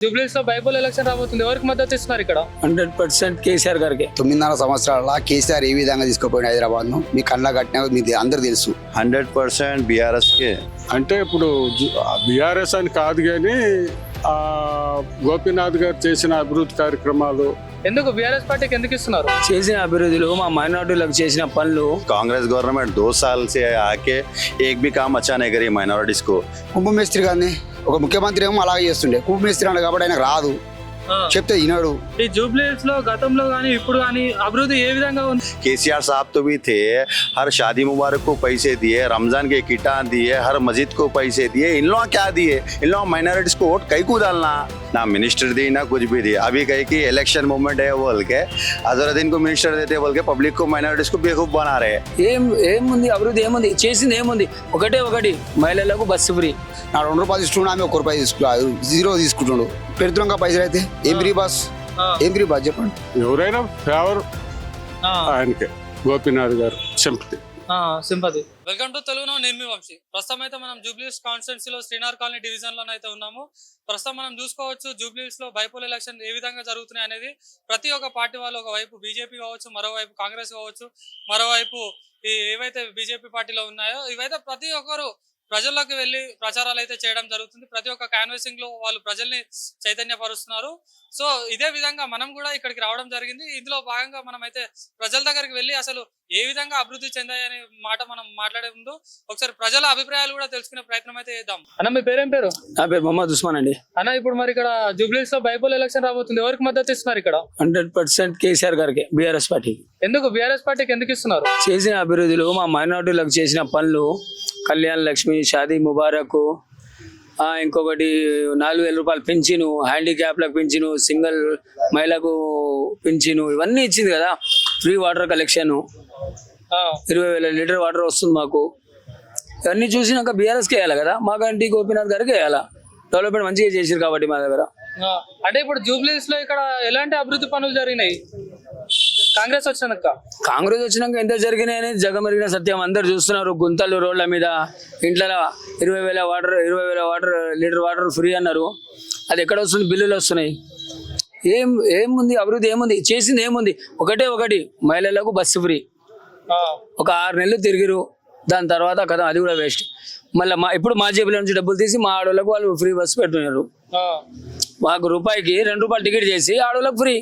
జూబ్లీస్ లో Bible election రాబోతుంది ఎవరికి మద్దతు ఇస్తున్నారు ఇక్కడ హండ్రెడ్ పర్సెంట్ కేసీఆర్ గారికి తొమ్మిదిన్నర సంవత్సరాల కేసీఆర్ ఏ విధంగా తీసుకుపోయిన హైదరాబాద్ ను మీ కళ్ళ కట్టిన మీకు అందరు తెలుసు హండ్రెడ్ పర్సెంట్ బీఆర్ఎస్కే అంటే ఇప్పుడు బీఆర్ఎస్ అని కాదు కానీ ఆ, గోపీనాథ్ గారు చేసిన అభివృద్ధి కార్యక్రమాలు ఎందుకు బీఆర్ఎస్ పార్టీకి ఎందుకు ఇస్తున్నారు చేసిన అభివృద్ధులు మా మైనార్టీలకు చేసిన పనులు कांग्रेस गवर्नमेंट दो साल से आके एक भी काम अच्छा नहीं करी माइनॉरिटीज को కుంభమేస్త్రి గారిని ఒక ముఖ్యమంత్రి ఏమో అలాగే చేస్తుండే కుంభమేస్త్రి అన్నాడు కాబట్టి ఆయనకు రాదు చెప్తే వినడు ఈ జూబ్లీస్ లో గతంలో గానీ ఇప్పుడు గానీ అభివృద్ధి ఏ విధంగా ఉంది केसीआर साहब तो भी थे हर शादी मुबारक को पैसे दिए रमजान के किटा दिए हर मस्जिद को पैसे दिए इन लोग क्या दिए इन लोग माइनॉरिटीज को वोट कई को डालना ना मिनिस्टर दी ना कुछ भी दिए अभी कहीं की इलेक्शन मूवमेंट है बोल के अजहरुद्दीन को मिनिस्टर देते बोल के पब्लिक को माइनॉरिटीज को बेवकूफ बना रहे हैं ఏం ఏముంది అభివృద్ధి ఏముంది చేసింది ఏముంది ఒకటే ఒకటి మహిళలకు బస్సు ఫ్రీ నా రెండు రూపాయలు తీసుకున్నాడు ఆమె ఒక రూపాయి తీసుకున్నాడు జీరో తీసుకుంటున్నాడు పెడుతున్నాం పైసలు అయితే ఏం ఫ్రీ బస్ ఆ, ఏం ఫ్రీ బస్ చెప్పండి ఎవరైనా ఫేవర్ ఆ, ఆయనకే గోపీనాథ్ గారు సింపతి ఆ, sympathy. Welcome to Telugu నేను మీ వంశీ. ప్రస్తుతం అయితే మనం జూబ్లీస్ కాన్స్టిట్యున్సీలో శ్రీనార్ కాలనీ డివిజన్లో అయితే ఉన్నాము. ప్రస్తుతం మనం చూసుకోవచ్చు జూబ్లీస్లో బైపోల్ ఎలక్షన్ ఏ విధంగా జరుగుతున్నాయి అనేది. ప్రతి ఒక్క పార్టీ వాళ్ళు ఒక వైపు బీజేపీ కావచ్చు మరోవైపు కాంగ్రెస్ కావచ్చు మరోవైపు ఏవైతే బీజేపీ పార్టీలో ఉన్నాయో ఇవైతే ప్రతి ఒక్కరు ప్రజల్లోకి వెళ్ళి ప్రచారాలు అయితే చేయడం జరుగుతుంది. ప్రతి ఒక్క క్యాన్వసింగ్లో వాళ్ళు ప్రజల్ని చైతన్యపరుస్తున్నారు. సో ఇదే విధంగా మనం కూడా ఇక్కడికి రావడం జరిగింది. ఇందులో భాగంగా మనం అయితే ప్రజల దగ్గరికి వెళ్ళి అసలు ఏ విధంగా అభివృద్ధి చెందాయనే మాట మనం మాట్లాడే ముందు ఒకసారి ప్రజల అభిప్రాయాలు కూడా తెలుసుకునే ప్రయత్నం అయితే చేద్దాం. అన్న మీ పేరేం పేరు? నా పేరు మొహమ్మద్ ఉస్మాన్ అండి. అన్న ఇప్పుడు మరి ఇక్కడ జూబ్లీస్లో బైపోల్ ఎలక్షన్ రాబోతుంది. ఎవరికి మద్దతు ఇస్తున్నారు ఇక్కడ? హండ్రెడ్ పర్సెంట్ కేసీఆర్ గారికి బీఆర్ఎస్ పార్టీకి. ఎందుకు? బీఆర్ఎస్ పార్టీకి ఎందుకు ఇస్తున్నారు? చేసిన అభివృద్ధులు మా మైనార్టీలకు చేసిన పనులు కళ్యాణ్ లక్ష్మి షాదీ ముబారక్ ఆ, ఇంకొకటి నాలుగు వేల రూపాయలు పెంచిను హ్యాండిక్యాప్లకు పెంచిను సింగిల్ మహిళకు పెంచిను ఇవన్నీ ఇచ్చింది కదా ఫ్రీ వాటర్ కలెక్షన్. ఇరవై వేల లీటర్ వాటర్ వస్తుంది మాకు. ఇవన్నీ చూసినాక బీఆర్ఎస్కి వేయాలి కదా మాకంటి గోపీనాథ్ గారికి వేయాలా? డెవలప్మెంట్ మంచిగా చేసారు కాబట్టి మా దగ్గర. అంటే ఇప్పుడు జూబ్లీస్లో ఇక్కడ ఎలాంటి అభివృద్ధి పనులు జరిగినాయి? కాంగ్రెస్ వచ్చినాక? కాంగ్రెస్ వచ్చినాక ఎంత జరిగినాయి అనేది జగమరిగిన సత్యం. అందరు చూస్తున్నారు గుంతలు రోడ్ల మీద. ఇంట్లో ఇరవై వేల వాటర్ ఇరవై వేల వాటర్ లీటర్ వాటర్ ఫ్రీ అన్నారు. అది ఎక్కడ వస్తుంది? బిల్లులు వస్తున్నాయి. ఏం ఏముంది? అభివృద్ధి ఏముంది? చేసింది ఏముంది? ఒకటే ఒకటి. మహిళలకు బస్సు ఫ్రీ. ఒక ఆరు నెలలు తిరిగిరు. దాని తర్వాత కదా అది కూడా వేస్ట్ మళ్ళీ మా ఇప్పుడు మా జేబులో నుంచి డబ్బులు తీసి మా ఆడవాళ్ళకు వాళ్ళు ఫ్రీ బస్సు పెట్టున్నారు. మాకు రూపాయికి రెండు రూపాయలు టికెట్ చేసి ఆడవాళ్ళకు ఫ్రీ.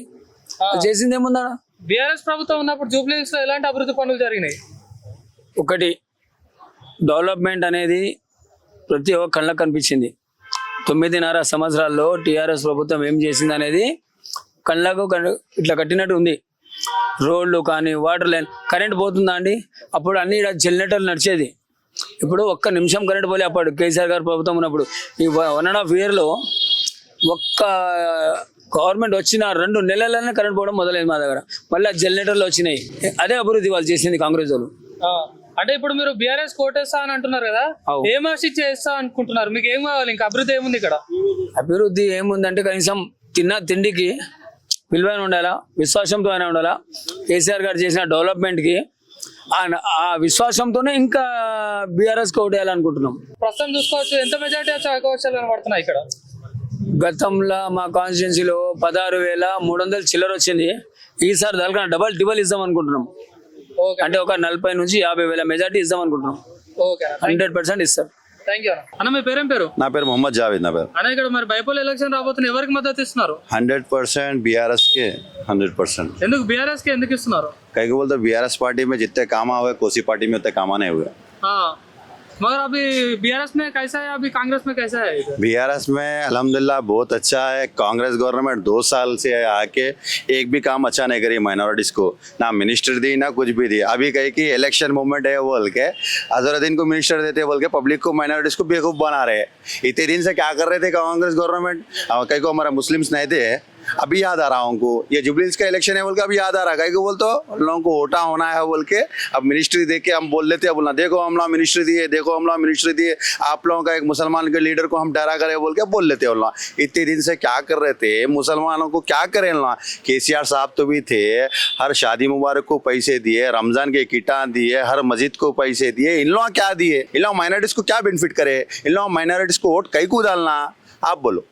చేసింది ఏముందా బీఆర్ఎస్ ప్రభుత్వం ఉన్నప్పుడు జూబ్లీహిల్స్లో ఎలాంటి అభివృద్ధి పనులు జరిగినాయి? ఒకటి డెవలప్మెంట్ అనేది ప్రతి ఒక్క కళ్ళకు కనిపించింది. తొమ్మిదిన్నర సంవత్సరాల్లో టీఆర్ఎస్ ప్రభుత్వం ఏం చేసింది అనేది కళ్ళకు ఇట్లా కట్టినట్టు ఉంది. రోడ్లు కానీ వాటర్ లైన్ కరెంట్ పోతుందా అండి? అప్పుడు అన్ని జనరేటర్లు నడిచేది. ఇప్పుడు ఒక్క నిమిషం కరెంట్ పోలే అప్పుడు కేసీఆర్ గారు ప్రభుత్వం ఉన్నప్పుడు. ఈ వన్ అండ్ హాఫ్ ఇయర్లో ఒక్క గవర్నమెంట్ వచ్చిన రెండు నెలలనే కరెంట్ పోవడం మొదలైంది మా దగ్గర. మళ్ళీ జనరేటర్లు వచ్చినాయి. అదే అభివృద్ధి వాళ్ళు చేసింది కాంగ్రెస్ వాళ్ళు. అంటే ఇప్పుడు మీరు బీఆర్ఎస్ కోటేస్తా అని అంటున్నారు కదా. ఏం ఆశ చేస్తా అనుకుంటున్నారు? మీకు ఏం కావాలి? ఇంకా అభివృద్ధి ఏముంది ఇక్కడ? అభివృద్ధి ఏముందంటే కనీసం తిన్న తిండికి విలువైన ఉండాలా? విశ్వాసంతో అయినా ఉండాలా? కేసీఆర్ గారు చేసిన డెవలప్మెంట్కి ఆ- ఆ విశ్వాసంతోనే ఇంకా బీఆర్ఎస్ వేయాలనుకుంటున్నాం ప్రస్తుతం చూసుకోవచ్చు. ఎంత మెజార్టీ వచ్చే? అవకాశాలు కనబడుతున్నాయి ఇక్కడ? గతంలో మా కాన్స్టిట్యున్సీలో పదహారు వేల మూడు వందల చిల్లర వచ్చింది. ఈసారి దానికన్నా డబల్ డిబల్ ఇద్దాం అనుకుంటున్నాం. అంటే ఒక నలభై నుంచి యాభై వేల మెజార్టీ ఇద్దాం అనుకుంటున్నాం. హండ్రెడ్ పర్సెంట్ ఇస్తారు థ్యాంక్ యూ అన్న. పేరు నా పేరు నా పేరు. ఇక్కడ మరి ఎలక్షన్ ఎవరికి ఇస్తున్నారు? Hundred percent BRS hundred percent. ఎందుకు ఎందుకు ఇస్తున్నారు? కైకి పార్టీ మే కామా కోసి పార్టీ మే కామా मगर अभी बीआरएस में कैसा है? अभी कांग्रेस में कैसा है? बीआरएस में अल्हम्दुलिल्लाह बहुत अच्छा है। कांग्रेस गवर्नमेंट दो साल से आके एक भी काम अच्छा नहीं करी माइनॉरिटीज को। ना मिनिस्टर दी, ना कुछ भी दी। अभी कहीं की इलेक्शन मूवमेंट है बोल के अजहरुद्दीन को मिनिस्टर देते बोल के पब्लिक को माइनॉरिटीज को बेवकूफ़ बना रहे हैं। इतने दिन से क्या कर रहे थे कांग्रेस गवर्नमेंट? कहीं को हमारा मुस्लिम्स नहीं थे। अभी याद आ रहा हूँ उनको। ये जुबलीस का इलेक्शन है, बोल के अभी याद आ रहा है। कहीं बोल तो लोगों को वोटा होना है, बोल के। अब मिनिस्ट्री देख के हम बोल लेते हैं, बोलना, देखो, हम लोग मिनिस्ट्री दिए देखो, हम लोग मिनिस्ट्री दिए आप लोगों का एक मुसलमान के लीडर को हम डरा करे, बोल के बोल लेते हैं इतने दिन से क्या कर रहे थे? मुसलमानों को क्या करें के सी साहब तो भी थे, हर शादी मुबारक को पैसे दिए, रमज़ान के किटा दिए, हर मस्जिद को पैसे दिए। इन लोग क्या दिए? इन लोग माइनॉरिटीज को क्या बेनिफिट करे? इन लोग माइनॉरिटीज को वोट कई को डालना? आप बोलो।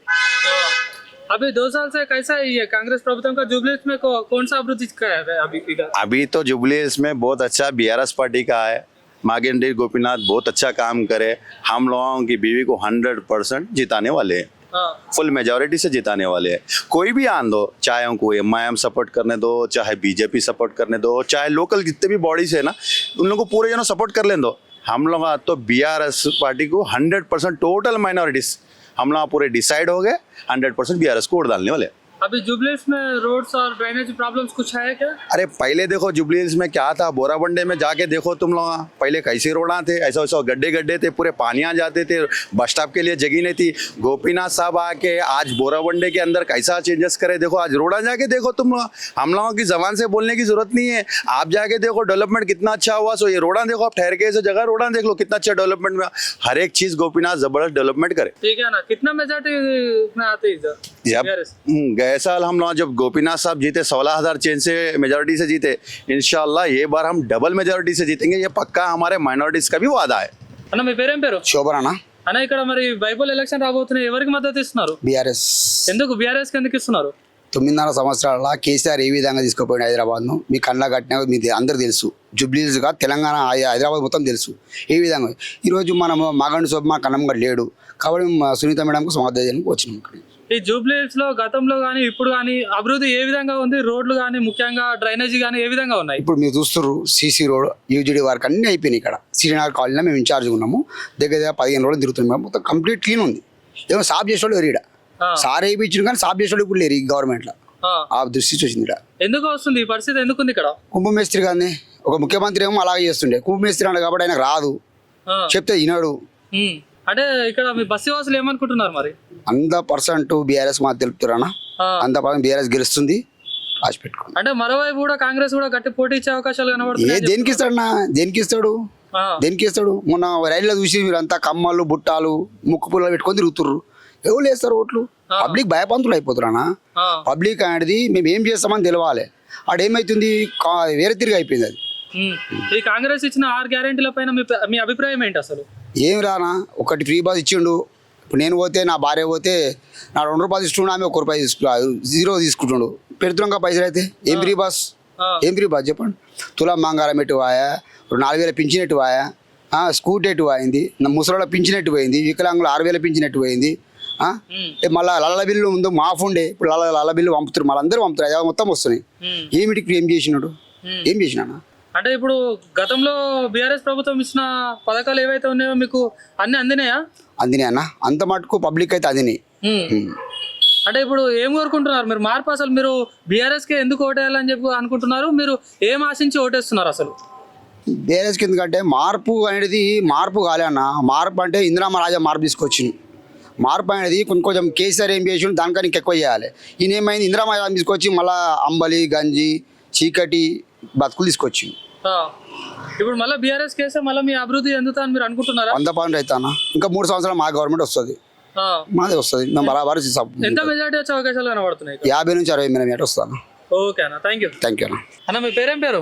अभी दो साल से कैसा है ये? कांग्रेस प्रभुत्व का जुबलीस में को, कौन सा अभिवृद्धि है अभी अभी तो जुबली इसमें बहुत अच्छा बीआरएस पार्टी का है। मागेंद्र गोपीनाथ बहुत अच्छा काम करे। हम लोगों की बीवी को हंड्रेड परसेंट जिताने वाले हैं। हाँ। फुल मेजोरिटी से जिताने वाले हैं। कोई भी आन दो चाहे उनको एम आई एम सपोर्ट करने दो चाहे बीजेपी सपोर्ट करने दो चाहे लोकल जितने भी बॉडीज है ना उन लोगों को पूरे जनो सपोर्ट कर लेने दो। हम लोग तो बी आर एस पार्टी को हंड्रेड परसेंट टोटल माइनॉरिटीज हम ना पूरे डिसाइड हो गए हंड्रेड परसेंट बी को वोट डालने वाले। अभी जुबलीस में रोड्स और ड्रेनेज प्रॉब्लम्स कुछ है क्या? अरे पहले देखो जुबलीस में क्या था? बोराबंडे में जाके देखो तुम लोग पहले कैसे रोड़ा थे? ऐसा वैसा गड्ढे गड्ढे थे पूरे पानी आ जाते थे बस स्टॉप के लिए जगह नहीं थी। गोपीनाथ साहब आके आज बोराबंडे के अंदर कैसा चेंजेस करे? देखो आज रोड़ा जाके देखो तुम लोग। हम लोगों की जबान से बोलने की ज़रूरत नहीं है। आप जाके देखो डेवलपमेंट कितना अच्छा हुआ। सो ये रोड़ा देखो आप ठहर के ऐसे जगह रोड़ा देख लो कितना अच्छा डेवलपमेंट में। हर एक चीज़ गोपीनाथ ज़बरदस्त डेवलपमेंट करे। ठीक है ना? कितना मेजोरिटी आते हैं इधर जब BRS? हम्म, गए साल हम लोग जब गोपीनाथ साहब जीते सोलह हजार चेंज से मेजोरिटी से जीते इनशाला ये बार हम डबल मेजोरिटी से जीतेंगे ये पक्का हमारे माइनॉरिटीज का भी वादा है అన్న మీ పేరేం పేరు శోభరానా అన్న ఇక్కడ మరి బైబుల్ ఎలక్షన్ రాబోతున్నాయి ఎవరికి మద్దతు ఇస్తున్నారు బీఆర్ఎస్ ఎందుకు బీఆర్ఎస్ కి ఎందుకు ఇస్తున్నారు తొమ్మిదిన్నర సంవత్సరాల కేసీఆర్ ఏ విధంగా తీసుకుపోయిన హైదరాబాద్ను మీ కళ్ళ కట్టిన మీకు అందరూ తెలుసు జుబ్లీస్గా తెలంగాణ హై- హైదరాబాద్ మొత్తం తెలుసు ఏ విధంగా ఈరోజు మనం మగండి శోభ మా కన్నం లేడు కాబట్టి మా సునీత మేడంకు సమాధానం వచ్చినాం ఇక్కడ ఈ జూబ్లీస్లో గతంలో కానీ ఇప్పుడు కానీ అభివృద్ధి ఏ విధంగా ఉంది? రోడ్లు కానీ ముఖ్యంగా డ్రైనేజీ కానీ ఏ విధంగా ఉన్నాయి? ఇప్పుడు మీరు చూస్తున్నారు సీసీ రోడ్ యూజీడీ వర్క్ అన్నీ అయిపోయినాయి ఇక్కడ. శ్రీనగర్ కాలనీలో మేము ఇన్ఛార్జ్ ఉన్నాము. దగ్గర దగ్గర పదిహేను రోజులు తిరుగుతున్నాం మొత్తం కంప్లీట్ క్లీన్ ఉంది. ఏమో సాఫ్ చేసేవాళ్ళు ఆ, సార్ వేయించిన కానీ సాఫ్ చేసేవాళ్ళు ఇప్పుడు లేరు ఈ గవర్నమెంట్లో ఆ. ఆ దృష్టి వచ్చింది ఇక్కడ ఎందుకు వస్తుంది? ఈ పరిస్థితి ఎందుకు ఉంది ఇక్కడ? కుంభమేస్త్రి కానీ ఒక ముఖ్యమంత్రి ఏమో అలాగే చేస్తుండే. కుంభమేస్త్రి అన్నాడు కాబట్టి ఆయనకు రాదు. చెప్తే వినడు. అంటే ఇక్కడ మీ బస్సు వాసులు ఏమనుకుంటున్నారు మరి? వంద పర్సెంట్ బీఆర్ఎస్ మాకు తెలుపుతారన్నా. ఆ, వంద పర్సెంట్ బీఆర్ఎస్ గెలుస్తుంది. పెట్టుకోండి అంటే మరోవైపు కూడా కాంగ్రెస్ కూడా గట్టి పోటీ ఇచ్చే అవకాశాలు కనబడుతున్నాయి దేనికి ఇస్తాడన్నా? దేనికి ఇస్తాడు? దేనికి ఇస్తాడు? మొన్న రైల్లో చూసి మీరంతా కమ్మలు బుట్టాలు ముక్కు పుల్లలు పెట్టుకొని తిరుగుతుర్రు. ఎవరు వేస్తారు ఓట్లు? పబ్లిక్ భయపంతులు అయిపోతున్నా పబ్లిక్ అనేది మేము ఏం చేస్తామని తెలవాలి. ఆడేమైతుంది? వేరే తిరిగి అయిపోయింది అది. ఈ కాంగ్రెస్ ఇచ్చిన ఆరు గ్యారెంటీల పైన మీ అభిప్రాయం ఏంటి అసలు? ఏం రానా? ఒకటి ఫ్రీ బస్ ఇచ్చిండు. ఇప్పుడు నేను పోతే నా భార్య పోతే నా రెండు రూపాయలు ఇస్తుండు ఆమె ఒక రూపాయి తీసుకు జీరో తీసుకుంటుండు. పెడుతున్నాం పైసలు అయితే. ఏం ఫ్రీ బస్. ఏం ఫ్రీ బస్ చెప్పండి. తులం బంగారం ఎటు వాయా ఇప్పుడు నాలుగు వేల పింఛన్ ఎటు వాయా స్కూటీ ఎటు పోయింది? నా ముసలిలో పింఛన్ ఎటు పోయింది? వికలాంగులు ఆరు వేల పింఛన్ ఎటు పోయింది? మళ్ళా లల్ల బిల్లు ముందు మాఫ్ ఉండే. ఇప్పుడు లల్ల లల్ల బిల్లు పంపుతారు మళ్ళీ అందరూ పంపుతారు అది మొత్తం వస్తున్నాయి. ఉమ్. ఏమిటికి ఏం చేసినాడు. ఏం చేసినా అంటే ఇప్పుడు గతంలో బీఆర్ఎస్ ప్రభుత్వం ఇచ్చిన పథకాలు ఏవైతే ఉన్నాయో మీకు అన్ని అందినాయా? అందినే అన్న. అంత మటుకు పబ్లిక్ అయితే అదినాయి. అంటే ఇప్పుడు ఏం కోరుకుంటున్నారు? మీరు మార్పు అసలు మీరు బీఆర్ఎస్కి ఎందుకు ఓటేయాలని చెప్పి అనుకుంటున్నారు? మీరు ఏం ఆశించి ఓటేస్తున్నారు అసలు? బీఆర్ఎస్కి ఎందుకంటే మార్పు అనేది మార్పు కాలే అన్న. మార్పు అంటే ఇందిరామ రాజా మార్పు తీసుకొచ్చింది మార్పు అనేది కొంచెం కొంచెం కేసీఆర్ ఏం చేసిండు దానికన్నా ఇంకెక్కువ చేయాలి. ఈయన ఏమైంది ఇందిరామ రాజా తీసుకొచ్చి మళ్ళా అంబలి గంజి చీకటి బతుకులు తీసుకొచ్చింది. ఇప్పుడు మళ్ళీ బీఆర్ఎస్ కేసే మళ్ళీ మీ అభివృద్ధి ఎందుతా అని మీరు అనుకుంటున్నారా? వంద పాయింట్ అవుతానా ఇంకా మూడు సంవత్సరాలు మా గవర్నమెంట్ వస్తుంది. ఆ. మాదే వస్తుంది. మేము బరాబర్ ఎంత మెజార్టీ వచ్చే అవకాశాలు కనబడుతున్నాయి ఇక్కడ? యాభై నుంచి అరవై మినిట్ వస్తాను ఓకే అన్న. థ్యాంక్ యూ థ్యాంక్ యూ అన్న. అన్న మీ పేరేం పేరు?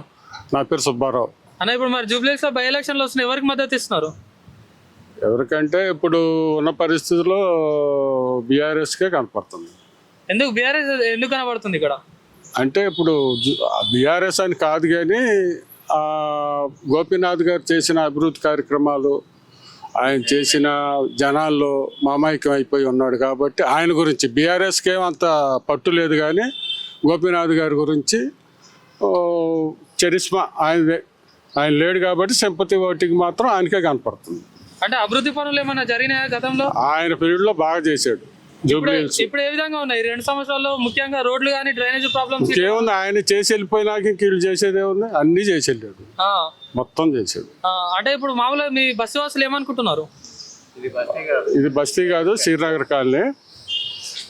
నా పేరు సుబ్బారావు. అన్న ఇప్పుడు మరి జూబ్లీస్లో బై ఎలక్షన్లు వస్తున్నాయి ఎవరికి మద్దతు ఇస్తున్నారు? ఎవరికంటే ఇప్పుడు ఉన్న పరిస్థితుల్లో బీఆర్ఎస్కే కనపడుతుంది. ఎందుకు? బీఆర్ఎస్ ఎందుకు కనబడుతుంది ఇక్కడ? అంటే ఇప్పుడు బీఆర్ఎస్ అని కాదు కానీ గోపీనాథ్ గారు చేసిన అభివృద్ధి కార్యక్రమాలు ఆయన చేసిన జనాల్లో మామాయికం అయిపోయి ఉన్నాడు కాబట్టి ఆయన గురించి బీఆర్ఎస్కి ఏమంత పట్టు లేదు కానీ గోపీనాథ్ గారి గురించి ఓ, చరిస్మా ఆయనదే ఆయన లేడు కాబట్టి సింపతి ఓటింగ్ మాత్రం ఆయనకే కనపడుతుంది. అంటే అభివృద్ధి పనులు ఏమైనా జరిగినాయా గతంలో? ఆయన పీరియడ్లో బాగా చేశాడు. ఇప్పుడు ఏ విధంగా ఉన్నాయి? రెండు సంవత్సరాల్లో ముఖ్యంగా రోడ్లు కానీ డ్రైనేజ్ ప్రాబ్లమ్స్ ఇంకేముంది? ఆయన చేసి వెళ్ళిపోయినాక వీళ్ళు చేసేది ఏముంది? అన్నీ చేసి వెళ్ళాడు. మొత్తం చేశాడు అంటే ఇప్పుడు మామూలుగా మీ బస్సు వాసులు ఏమనుకుంటున్నారు? ఇది బస్తీ కాదు. శ్రీనగర్ కాలనీ.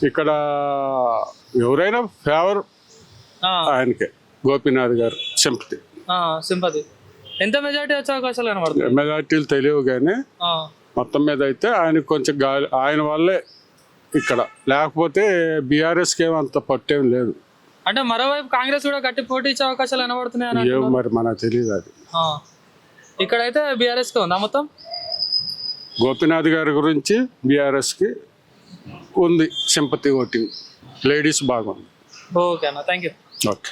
ఇక్కడ ఎవరైనా ఫేవర్ ఆ, ఆయనకే. గోపీనాథ్ గారు సింపతి. ఆ, సింపతి. ఎంత మెజార్టీ వచ్చే అవకాశాలు కనబడుతుంది మెజార్టీలు తెలియవు కానీ మొత్తం మీద అయితే ఆయనకు కొంచెం గాలి ఆయన వల్లే ఇక్కడ. లేకపోతే బీఆర్ఎస్కి ఏమంత పట్టేం లేదు. అంటే మరోవైపు కాంగ్రెస్ కూడా గట్టి పోటీ ఇచ్చే అవకాశాలు కనబడుతున్నాయి ఏం. మరి మనకు తెలియదు అది. ఇక్కడైతే బీఆర్ఎస్కి ఉందా మొత్తం? గోపీనాథ్ గారి గురించి బీఆర్ఎస్కి ఉంది సింపతి ఓటింగ్. లేడీస్ బాగుంది. ఓకే అన్న థ్యాంక్ యూ ఓకే.